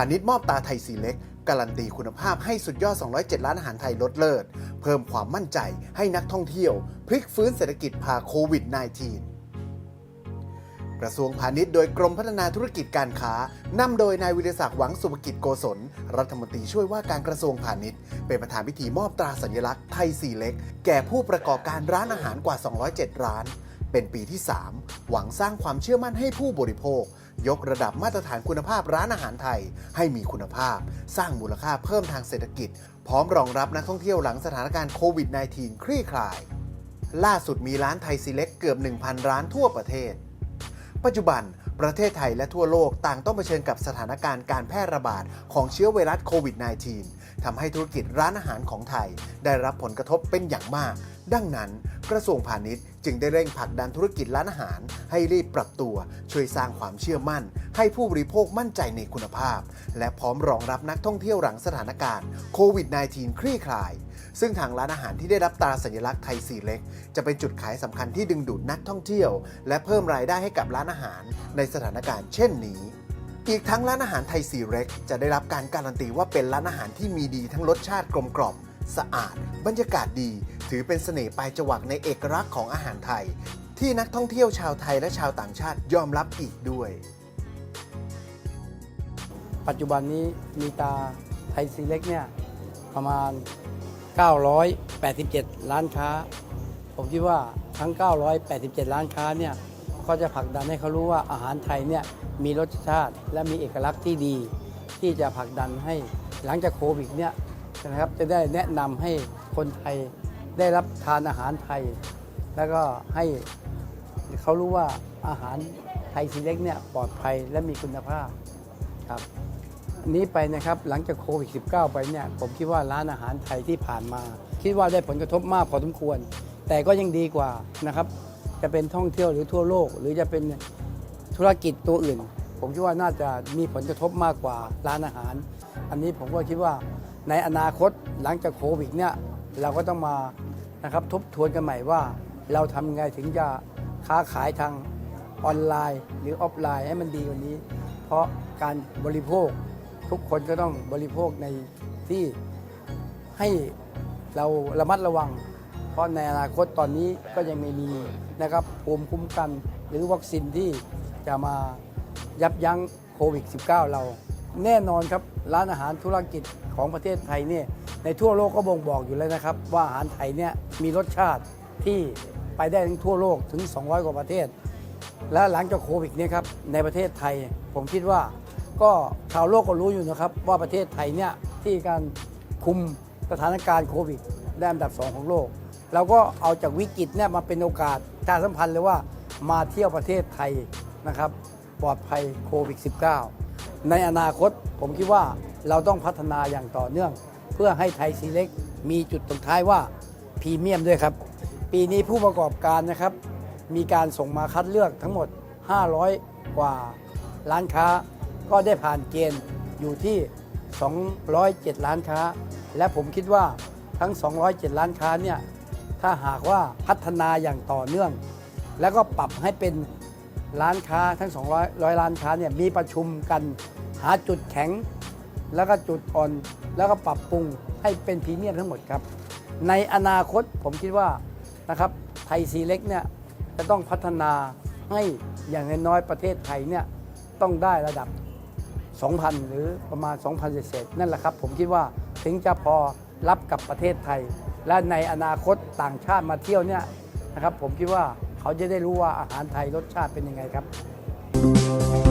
าณิชย์มอบตาไทยสีเล็ก การันตีคุณภาพให้สุดยอด 207ร้านอาหารไทยลดเลิศ เพิ่มความมั่นใจให้นักท่องเที่ยว พลิกฟื้นเศรษฐกิจพาโควิด -19 กระทรวงพาณิชย์โดยกรมพัฒนาธุรกิจการค้านำโดยนายวิทยศักดิ์หวังสุภกิจโกศล รัฐมนตรีช่วยว่าการกระทรวงพาณิชย์ เป็นประธานพิธีมอบตราสัญลักษณ์ไทยสีเล็ก แก่ผู้ประกอบการร้านอาหารกว่า 207 ร้าน เป็นปีที่ 3 หวังสร้างความเชื่อมั่นให้ผู้บริโภค ยกระดับมาตรฐานคุณภาพร้านอาหารไทย ให้มีคุณภาพ สร้างมูลค่าเพิ่มทางเศรษฐกิจ พร้อมรองรับนักท่องเที่ยวหลังสถานการณ์โควิด -19 คลี่คลาย ล่าสุดมีร้านไทยซีเล็กเกือบ 1,000 ร้านทั่วประเทศ ปัจจุบันประเทศไทยและทั่วโลกต่างต้องเผชิญกับสถานการณ์การแพร่ระบาดของเชื้อไวรัสโควิด -19 ทำให้ธุรกิจร้านอาหารของไทย ได้รับผลกระทบเป็นอย่างมาก ดังนั้น กระทรวงพาณิชย์จึงได้เร่งผลักดันธุรกิจร้านอาหาร ให้รีบปรับตัว ช่วยสร้างความเชื่อมั่น ให้ผู้บริโภคมั่นใจในคุณภาพ และพร้อมรองรับนักท่องเที่ยวหลังสถานการณ์โควิด -19 คลี่คลาย ซึ่งทางร้านอาหารที่ได้รับตราสัญลักษณ์ไทยสีเล็ก จะเป็นจุดขายสำคัญที่ดึงดูดนักท่องเที่ยว และเพิ่มรายได้ให้กับร้านอาหารในสถานการณ์เช่นนี้ อีกทั้งร้านอาหารไทยสีเล็กจะได้รับการการันตีว่าเป็นร้านอาหารที่มีดีทั้งรสชาติกลมกล่อมสะอาด บรรยากาศดี ถือเป็นเสน่ห์ปลายจวักในเอกลักษณ์ของอาหารไทย ที่นักท่องเที่ยวชาวไทยและชาวต่างชาติยอมรับอีกด้วย ปัจจุบันนี้มีตาไทยซีเล็กเนี่ยประมาณ 987 ล้านค้า ผมคิดว่าทั้ง 987 ล้านค้าเนี่ย ก็จะผลักดันให้เขารู้ว่าอาหารไทยเนี่ยมีรสชาติและมีเอกลักษณ์ที่ดี ที่จะผลักดันให้หลังจากโควิดเนี่ยนะครับจะได้แนะนำให้คนไทยได้รับทานอาหารไทย แล้วก็ให้เขารู้ว่าอาหารไทยซีเล็กเนี่ยปลอดภัยและมีคุณภาพครับนนี้ไปนะครับหลังจากโควิด -19 ไปเนี่ยผมคิดว่าร้านอาหารไทยที่ผ่านมา คิดว่าได้ผลกระทบมากพอสมควร แต่ก็ยังดีกว่านะครับ จะเป็นท่องเที่ยวหรือทั่วโลก หรือจะเป็นธุรกิจตัวอื่น ผมคิดว่าน่าจะมีผลกระทบมากกว่าร้านอาหาร อันนี้ผมก็คิดว่าในอนาคตหลังจากโควิดเนี่ยเราก็ต้องมานะครับทบทวนกันใหม่ว่า เราทำไงถึงจะค้าขายทางออนไลน์หรือออฟไลน์ให้มันดีกว่านี้ เพราะการบริโภคทุกคนก็ต้องบริโภคในที่ให้เราระมัดระวัง เพราะในอนาคตตอนนี้ก็ยังไม่มีนะครับภูมิคุ้มกันหรือวัคซีนที่จะมายับยั้งโควิด -19 เรา แน่นอนครับร้านอาหารธุรกิจของประเทศไทยเนี่ยในทั่วโลกก็บ่งบอกอยู่แล้วนะครับ ว่าอาหารไทยเนี่ยมีรสชาติที่ไปได้ทั้งทั่วโลกถึง 200 กว่าประเทศ และหลังจากโควิดเนี่ยครับในประเทศไทย ผมคิดว่าก็ชาวโลกก็รู้อยู่นะครับ ว่าประเทศไทยเนี่ยที่การคุมสถานการณ์โควิดได้อันดับสองของโลก เราก็เอาจากวิกฤตเนี่ยมาเป็นโอกาสประชาสัมพันธ์เลยว่ามาเที่ยวประเทศไทยนะครับ ปลอดภัยโควิด -19 ในอนาคตผมคิดว่าเราต้องพัฒนาอย่างต่อเนื่อง เพื่อให้ไทยซีเล็กมีจุดตรงท้ายว่าพรีเมียมด้วยครับ ปีนี้ผู้ประกอบการนะครับ มีการส่งมาคัดเลือกทั้งหมด 500 กว่าร้านค้า ก็ได้ผ่านเกณฑ์อยู่ที่ 207 ล้านค้า และผมคิดว่าทั้ง 207 ล้านค้าเนี่ย ถ้าหากว่าพัฒนาอย่างต่อเนื่อง แล้วก็ปรับให้เป็นร้านค้าทั้ง 200ร้อยร้านค้าเนี่ยมีประชุมกันหาจุดแข็ง แล้วก็จุดอ่อน แล้วก็ปรับปรุงให้เป็นพรีเมียมทั้งหมดครับ ในอนาคตผมคิดว่านะครับไทยซีเล็กเนี่ยจะต้องพัฒนาให้อย่างน้อยๆประเทศไทยเนี่ยต้องได้ระดับ 2,000 หรือประมาณ 2,000 เศษนั่นแหละครับ ผมคิดว่าถึงจะพอรับกับประเทศไทย และในอนาคตต่างชาติมาเที่ยวเนี่ยนะครับผมคิดว่าเขาจะได้รู้ว่าอาหารไทยรสชาติเป็นยังไงครับ